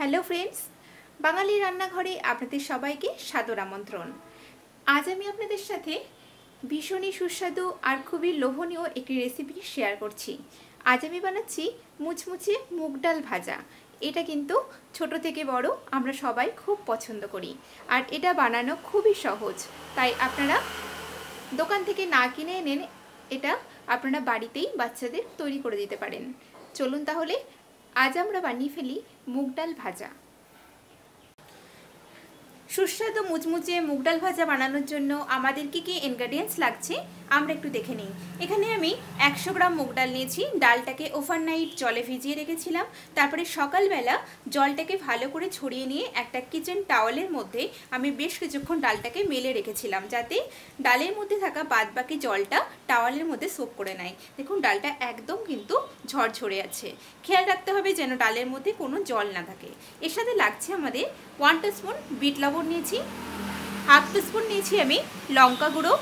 Hello friends, বাঙালি রান্নাঘরে আপনাদের সবাইকে সাদর আমন্ত্রণ। আজ আমি আপনাদের সাথে ভীষণই সুস্বাদু আর খুবই লোভনীয় একটি রেসিপি শেয়ার করছি। আজ আমি বানাচ্ছি মুচমুচে মুগ ডাল ভাজা। এটা কিন্তু ছোট থেকে বড়, আমরা সবাই খুব পছন্দ করি। আর এটা বানানো খুবই সহজ, তাই আপনারা দোকান থেকে না কিনে এনেন এটা আপনারা বাড়িতেই বাচ্চাদের তৈরি করে দিতে পারেন। চলুন তাহলে আজ আমরা বানিয়ে ফেলি মুগ ডাল ভাজা। সুস্বাদু মুচমুচে মুগ ডাল ভাজা বানানোর জন্য আমাদের কি কি ইনগ্রেডিয়েন্টস লাগছে, আমরা একটু দেখে নিই। এখানে আমি একশো গ্রাম মুগ ডাল নিয়েছি, ডালটাকে ওভারনাইট জলে ভিজিয়ে রেখেছিলাম। তারপরে সকালবেলা জলটাকে ভালো করে ছড়িয়ে নিয়ে একটা কিচেন টাওয়ালের মধ্যে আমি বেশ কিছুক্ষণ ডালটাকে মেলে রেখেছিলাম, যাতে ডালের মধ্যে থাকা বাদবাকি জলটা টাওয়ালের মধ্যে সোপ করে নেয়। দেখুন, ডালটা একদম কিন্তু ঝরঝরে আছে। খেয়াল রাখতে হবে যেন ডালের মধ্যে কোনো জল না থাকে। এর সাথে লাগছে আমাদের ওয়ান স্পুন বিট লবণ নিয়েছি। হাফ স্পুন নিয়েছি আমি লঙ্কা গুঁড়ো।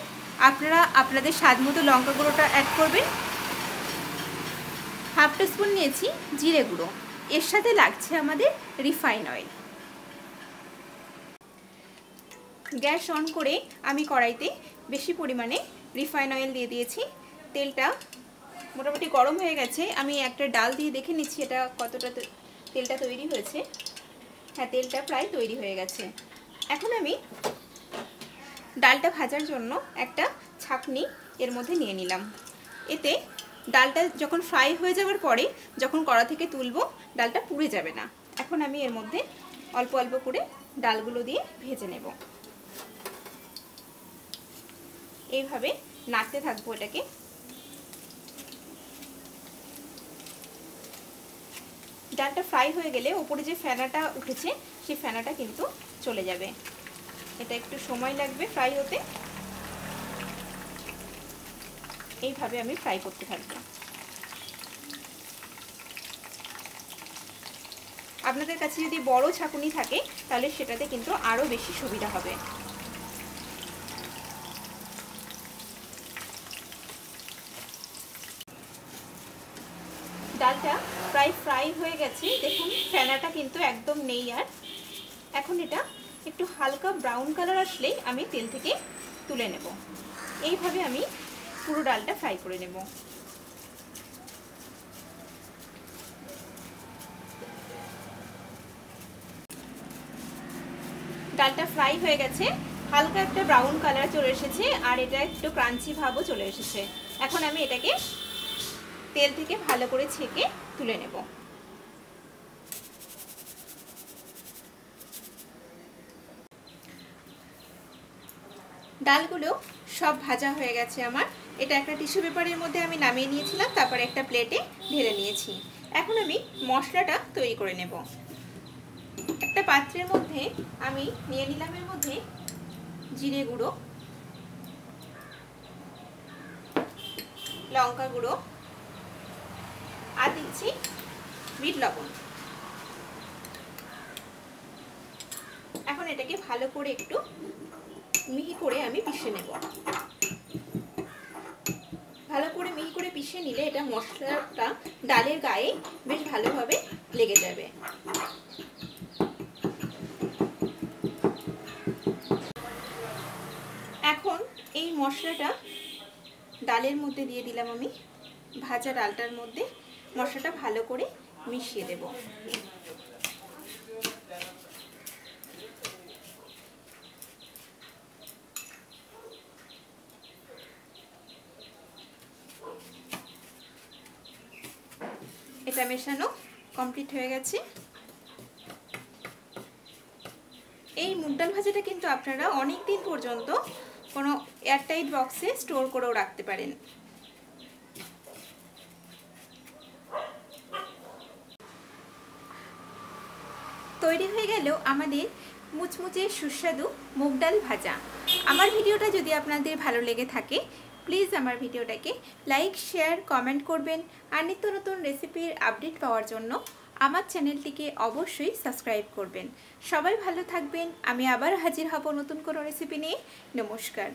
আপনারা, আপনাদের স্বাদ মতো লঙ্কা গুঁড়োটা অ্যাড করবেন। হাফ স্পুন নিয়েছি জিরে গুঁড়ো। এর সাথে লাগছে আমাদের রিফাইন অয়েল। গ্যাস অন করে আমি কড়াইতে বেশি পরিমাণে রিফাইন অয়েল দিয়ে দিয়েছি। তেলটা মোটামুটি গরম হয়ে গেছে। আমি একটা ডাল দিয়ে দেখে নিচ্ছি এটা কতটা তেলটা তৈরি হয়েছে। হ্যাঁ তেলটা প্রায় তৈরি হয়ে গেছে। এখন আমি ডালটা ভাজার জন্য একটা ছাকনি এর মধ্যে নিয়ে নিলাম। এতে ডালটা যখন ফ্রাই হয়ে যাওয়ার পরে যখন কড়া থেকে তুলব, ডালটা পুড়ে যাবে না। এখন আমি এর মধ্যে অল্প অল্প করে ডালগুলো দিয়ে ভেজে নেব। এইভাবে নাড়তে থাকব এটাকে। ডালটা ফ্রাই হয়ে গেলে ওপরে যে ফেনাটা উঠেছে, সেই ফেনাটা কিন্তু চলে যাবে। এটা একটু সময় লাগবে ফ্রাই হতে। এইভাবে আমি ফ্রাই করতে থাকব। আপনাদের কাছে যদি বড় ছাকুনি থাকে, তাহলে সেটাতে কিন্তু আরও বেশি সুবিধা হবে। ডালটা প্রায় ফ্রাই হয়ে গেছে। দেখুন, ফেনাটা কিন্তু একদম নেই আর। এখন এটা একটু হালকা ব্রাউন কালার আসলেই আমি তেল থেকে তুলে নেব। এইভাবে আমি পুরো ডালটা ফ্রাই করে নেব। ডালটা ফ্রাই হয়ে গেছে। হালকা একটা ব্রাউন কালার চলে এসেছে, আর এটা একটু ক্রাঞ্চি ভাবও চলে এসেছে। এখন আমি এটাকে তেল থেকে ভালো করে ছেঁকে তুলে নেব। ডালগুলো সব ভাজা হয়ে গেছে আমার। এটা একটা টিস্যু পেপারের মধ্যে আমি নামিয়ে নিয়েছিলাম, তারপর একটা প্লেটে ঢেলে নিয়েছি। এখন আমি মশলাটা তৈরি করে নেব। একটা পাত্রের মধ্যে আমি নিয়ে নিলাম এর মধ্যে জিরে গুঁড়ো, লঙ্কা গুঁড়ো আর দিচ্ছি বিট লবণ। এখন এটাকে ভালো করে একটু মিহি করে আমি পিষে নেব। ভালো করে মিহি করে পিষে নিলে এটা মশলাটা ডালের গায়ে বেশ ভালোভাবে লেগে যাবে। এখন এই মশলাটা ডালের মধ্যে দিয়ে দিলাম আমি। ভাজা ডালটার মধ্যে মশলাটা ভালো করে মিশিয়ে দেব। এটা মেশানো কমপ্লিট হয়ে গেছে। এই মুগ ডাল ভাজাটা কিন্তু আপনারা অনেক দিন পর্যন্ত কোনো এয়ারটাইট বক্সে স্টোর করেও রাখতে পারেন। তৈরি হয়ে গেল আমাদের মুচমুচে সুস্বাদু মুগ ডাল ভাজা। আমার ভিডিওটা যদি আপনাদের ভালো লেগে থাকে প্লিজ আমার ভিডিওটাকে লাইক শেয়ার কমেন্ট করবেন আর নিত্য নতুন রেসিপির আপডেট পাওয়ার জন্য আমার চ্যানেলটিকে অবশ্যই সাবস্ক্রাইব করবেন। সবাই ভালো থাকবেন, আমি আবার হাজির হব নতুন কোনো রেসিপি নিয়ে। নমস্কার।